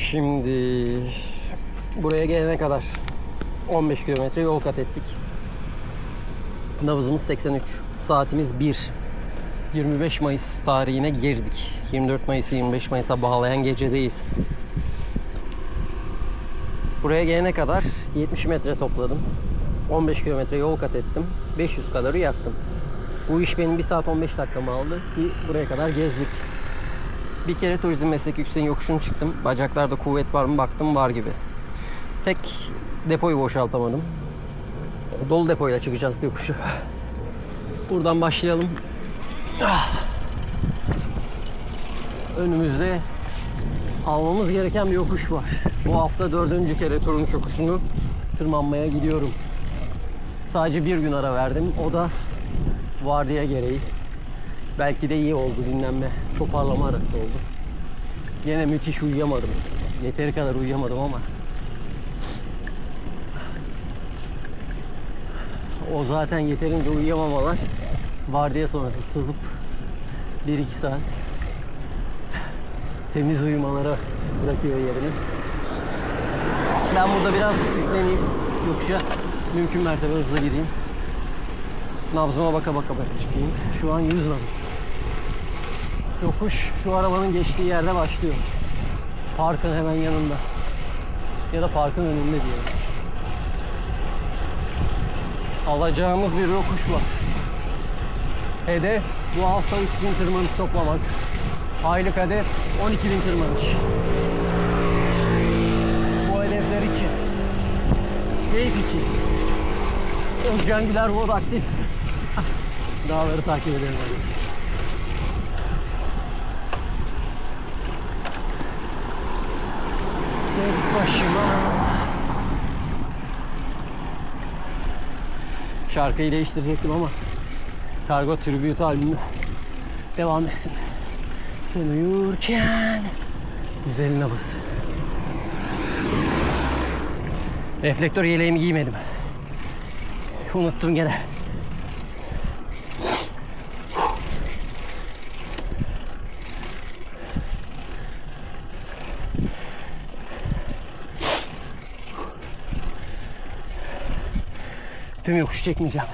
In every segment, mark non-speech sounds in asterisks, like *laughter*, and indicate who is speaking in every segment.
Speaker 1: Şimdi buraya gelene kadar 15 kilometre yol kat ettik. Nabzımız 83. Saatimiz 1. 25 Mayıs tarihine girdik. 24 Mayıs'ı 25 Mayıs'a bağlayan gecedeyiz. Buraya gelene kadar 70 metre topladım. 15 kilometre yol kat ettim. 500 kalori yaktım. Bu iş benim 1 saat 15 dakikamı aldı ki buraya kadar gezdik. Bir kere turizm meslek yükseğin yokuşunu çıktım. Bacaklarda kuvvet var mı baktım var gibi. Tek depoyu boşaltamadım. Dolu depoyla çıkacağız yokuşu. Buradan başlayalım. Önümüzde almamız gereken bir yokuş var. Bu hafta dördüncü kere Turunç yokuşunu tırmanmaya gidiyorum. Sadece bir gün ara verdim. O da vardiya gereği. Belki de iyi oldu dinlenme, toparlama arası oldu. Yine müthiş uyuyamadım. Yeteri kadar uyuyamadım ama. O zaten yeterince uyuyamamalar. Vardiya sonrası sızıp 1-2 saat temiz uyumalara bırakıyor yerini. Ben burada biraz yükleneyim yokuşa. Mümkün mertebe hızlı gideyim. Nabzıma baka baka baka çıkayım. Şu an 100 nabız. Yokuş şu arabanın geçtiği yerde başlıyor. Parkın hemen yanında. Ya da parkın önünde diyelim. Alacağımız bir yokuş var. Hedef bu hafta 3000 tırmanış toplamak. Aylık hedef 12.000 tırmanış. Bu hedefler için. Keyif için. Özcan Güler Vod aktif. *laughs* Dağları takip edelim. Tek başıma. Şarkıyı değiştirecektim ama Kargo Tribute albümü devam etsin. Sen uyurken güzelin havası. Reflektör yeleğimi giymedim. Unuttum gene. Tüm yokuş çekmeyeceğim.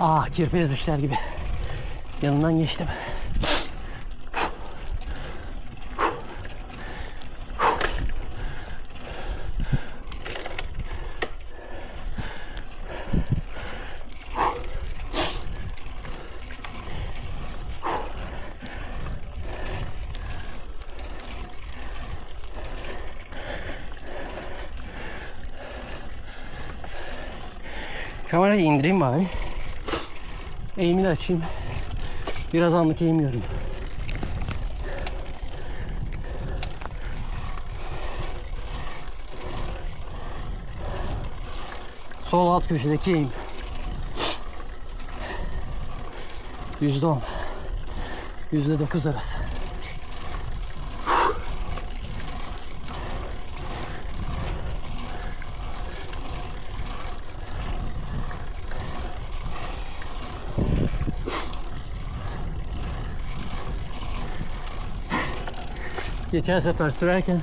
Speaker 1: Ah kirpi ezmişler gibi. Yanından geçtim. Kamerayı indireyim bari. Eğimini açayım. Biraz anlık eğimiyorum. Sol alt köşedeki eğim. Yüzde on. Yüzde dokuz arası. Geçen sefer sürerken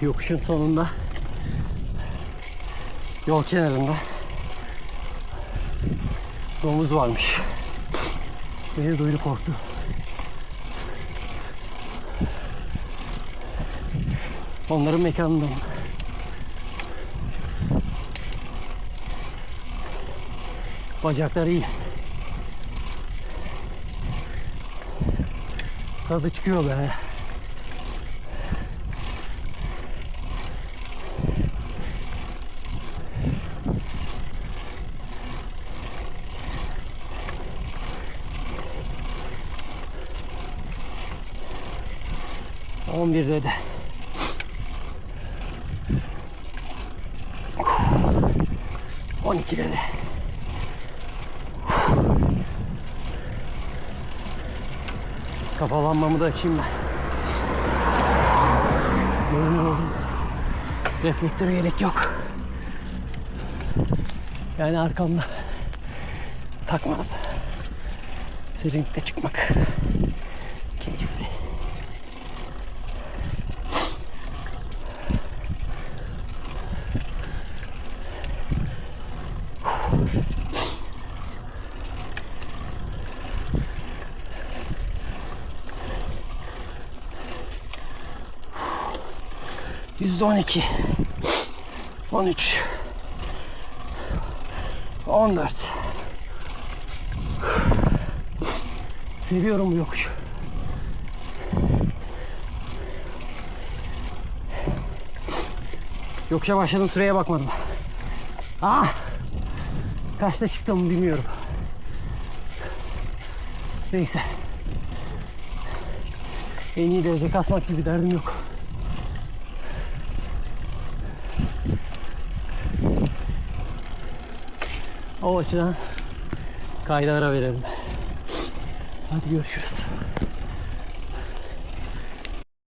Speaker 1: yokuşun sonunda yol kenarında domuz varmış. Beni duydu korktu. Onların mekanındayım. Bacakları iyi. Tadı çıkıyor be. On birde de. On ikide de. Kafalanmamı da açayım ben. Görünüyor oğlum. Reflektör yelek yok. Yani arkamda takmadım. Serinlikte çıkmak keyifli. %12 13 14 Seviyorum bu yokuşu. Yokuşa başladım süreye bakmadım. Ah! Kaçta çıktım bilmiyorum. Neyse. En iyi derece kasmak gibi derdim yok. O açıdan kayda ara verelim. Hadi görüşürüz.